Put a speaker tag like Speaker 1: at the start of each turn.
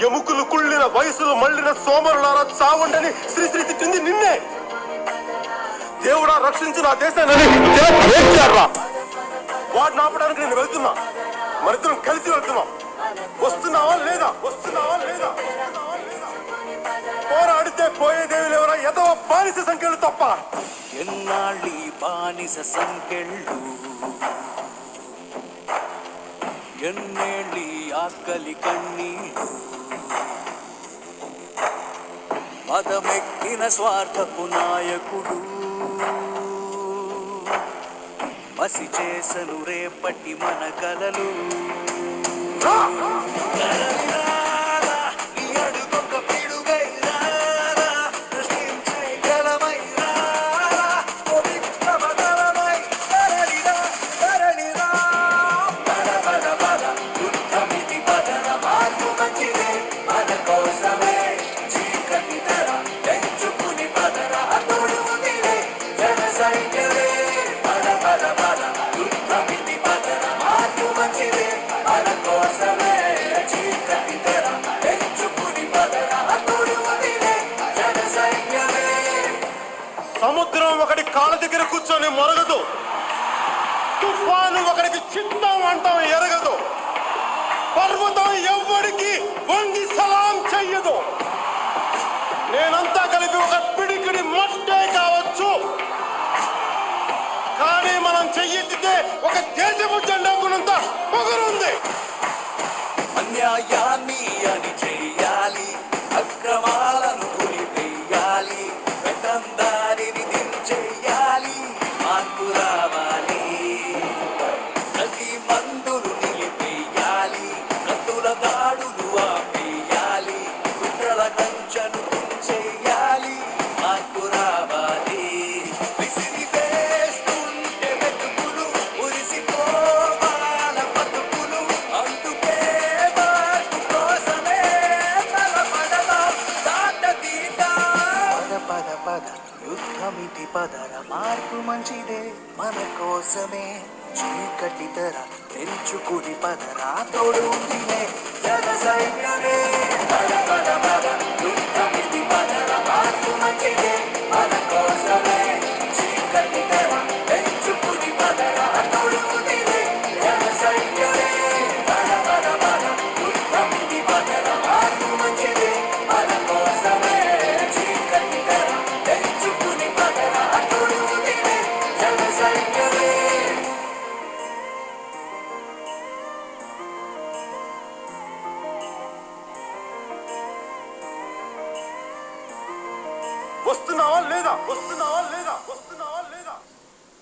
Speaker 1: ఎముకలు కుళ్ళిన వయసులు మళ్ళిన సోమరులారా చావండని శ్రీశ్రీ తిట్టింది నిన్నే. దేవుడా రక్షించిన నా దేశాన్ని ఏడ్చారా వాడిని ఆపడానికి నేను వెళ్తున్నా. మరిద్దరం కలిసి వెళ్తున్నాం. వస్తున్నావా లేదా? వస్తున్నావా లేదా? వస్తున్నావా లేదా? పోరాడితే పోయేదేవి లేవరా. ఎదవ బానిస సంఖ్యలు తప్ప.
Speaker 2: ఎన్నాళ్ళి బానిస సంఖ్యలు ఎన్నేళ్ళీ ఆకలి కన్నీళ్ళు మదమెక్కిన స్వార్థపు నాయకుడు. మసి చేసను రేపటి మన కలలు.
Speaker 1: ఒకటి కాళ్ళ దగ్గర కూర్చొని మొరగదు. తుఫాను ఒకడికి చిత్తం అంటాం ఎరగదు. పర్వతం ఎవ్వడికి వంగి సలాం చెయ్యదు. నేనంతా కలిపి ఒక పిడికిడి మట్టే
Speaker 2: కావాలి. యుద్ధమితి పదర మార్పు మంచిదే మన కోసమే. చీకటి తెర తెంచుకుని పదరా తోడు ఉందిలే. జన సైన్యమే పద పద పద. వస్తున్నావా లేదా?
Speaker 1: వస్తున్నావా లేదా? వస్తున్నావా